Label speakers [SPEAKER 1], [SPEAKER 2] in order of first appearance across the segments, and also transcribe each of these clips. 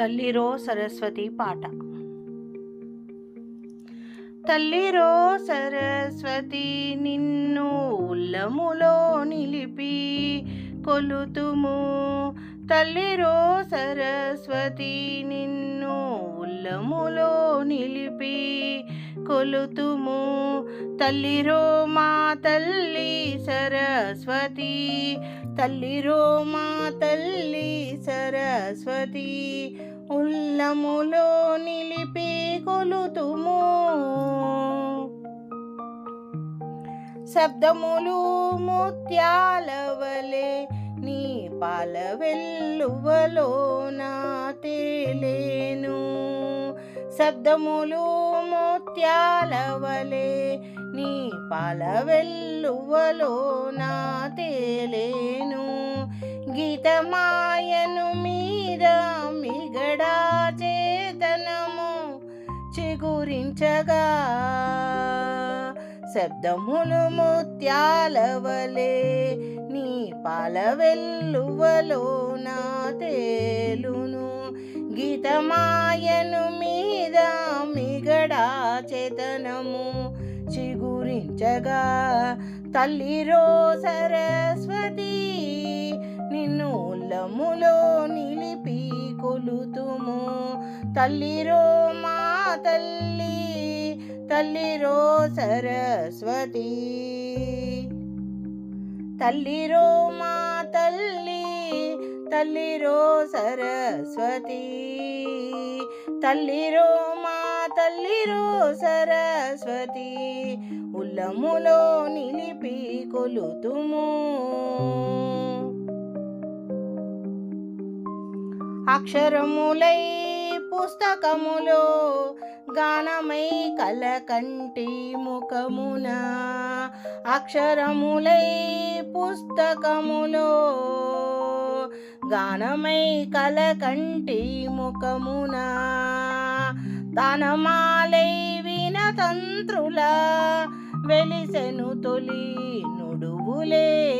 [SPEAKER 1] తల్లిరో సరస్వతి పాట. తల్లిరో సరస్వతి నిన్ను ఉల్లములో నిలిపి కొలుతుము. తల్లిరో సరస్వతి నిన్ను ఉల్లములో నిలిపి కొలుతుము. తల్లిరో మా తల్లి సరస్వతి. తల్లిరో మా తల్లి సరస్వతి. ఉల్లములో నిలిపి కొలుతుము. శబ్దములు ముత్యాలవలే నీ పాల వెల్లువలో నా తేలేను. శబ్దములు ముత్యాల వలె నీ పాల వెల్లువలో నా తేలేను. గీతమాయను మీద మిగడా చేతనము చిగురించగా. శబ్దములు ముత్యాల వలె నీ పాల వెల్లువలో నా తేలును. గీతమాయను మీ చేతనము చిగురించగా తల్లిరో సరస్వతి నిన్ను ఉల్లములో నిలిపి కొలుతుము. తల్లిరో మా తల్లి తల్లిరో సరస్వతి. తల్లిరో మా తల్లి తల్లిరో సరస్వతి. తల్లిరో తల్లిరో సరస్వతి ఉల్లములో నిలిపి కొలుతుము. అక్షరములై పుస్తకములో గానమై కలకంటి ముఖమున అక్షరములై పుస్తకములో గానమై కలకంటి ముఖమునా. దానమాలై వినతంత్రుల వెలిసెను తొలి నుడువులే.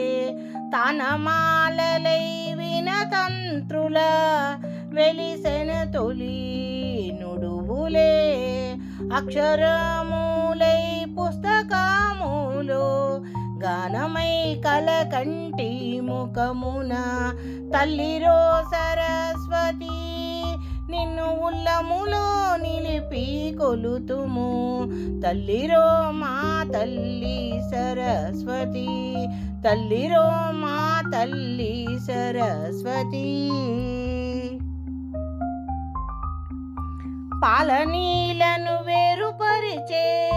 [SPEAKER 1] తానమాలలై వినతంత్రుల వెలిసెను తొలి నుడువులే. అక్షరములై పుస్తకములో గానమై కలకంటి ముఖమున తల్లిరో సరస్వతి నిన్ను ఉల్లములో నిలిపి కొలుతుము. తల్లిరో మా తల్లి సరస్వతి. తల్లిరో మా తల్లి సరస్వతి. పాలనీలను వేరుపరిచే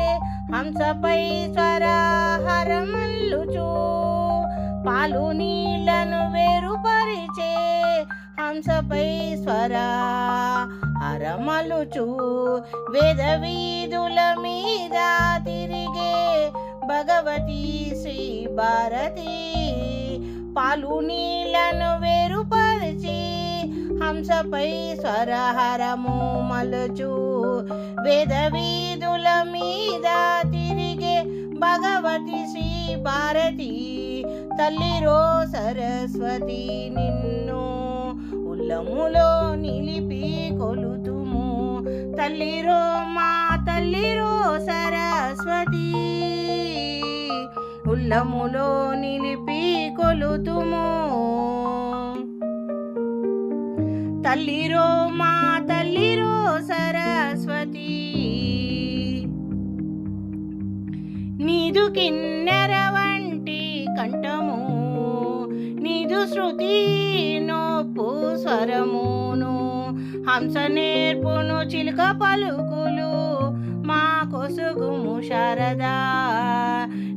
[SPEAKER 1] హంసపై స్వరహరమల్లుచు పాలు నీళ్ళను వేరుపరిచే హంసపై స్వర హరమలుచు వేదవీధుల మీద తిరిగే భగవతి శ్రీ భారతి. పాలు నీళ్ళను వేరుపరిచి హంసపై స్వరహరము మలుచు వేదవీధుల మీద తిరిగే భగవతి శ్రీ భారతి. తల్లిరో సరస్వతి నిన్ను ఉల్లములో నిలిపి కొలుతుము. తల్లిరో మా తల్లిరో సరస్వతి. ఉల్లములో నిలిపి కొలుతుము. తల్లిరో మా తల్లిరో సరస్వతి. నీదు కిన్నెర వంటి కంఠము. నీదు శృతి నోపు స్వరమును హంస నేర్పును చిలుక పలుకులు మా కొసుగుము శారదా.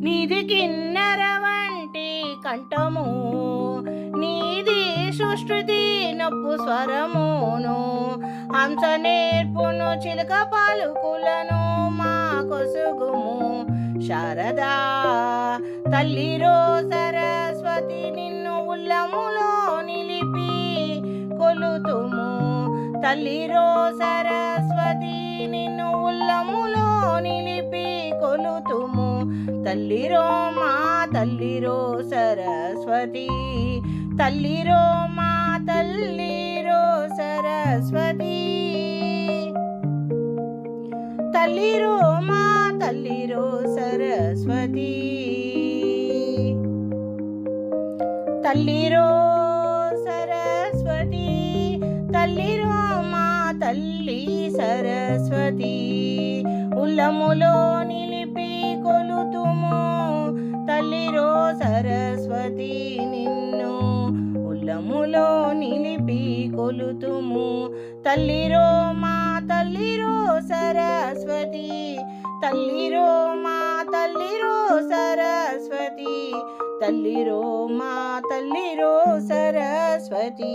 [SPEAKER 1] నీది కిన్నర వంటి కంఠము నీది సుశ్రుతి నొప్పు స్వరమును హంస నేర్పును చిలుక పలుకులను మా కొసుగుము శారదా. తల్లిరో సరస్వతి కొలుతుము తల్లిరో సరస్వతి నిన్ను ఉల్లములో నిలిపి కొలుతుము. తల్లిరో మా తల్లిరో సరస్వతి. తల్లిరో మా తల్లిరో సరస్వతి. సరస్వతి తల్లిరో మా తల్లిరో సరస్వతి. తల్లిరో సరస్వతి. తల్లిరో మా తల్లి సరస్వతి ఉల్లములో నిలిపి కొలుతుము. తల్లిరో సరస్వతి నిన్ను ఉల్లములో నిలిపి కొలుతుము. తల్లిరో మా తల్లిరో సరస్వతి తల్లిరో మా తల్లిరో సరస్వతి తల్లిరో మా తల్లిరో సరస్వతి.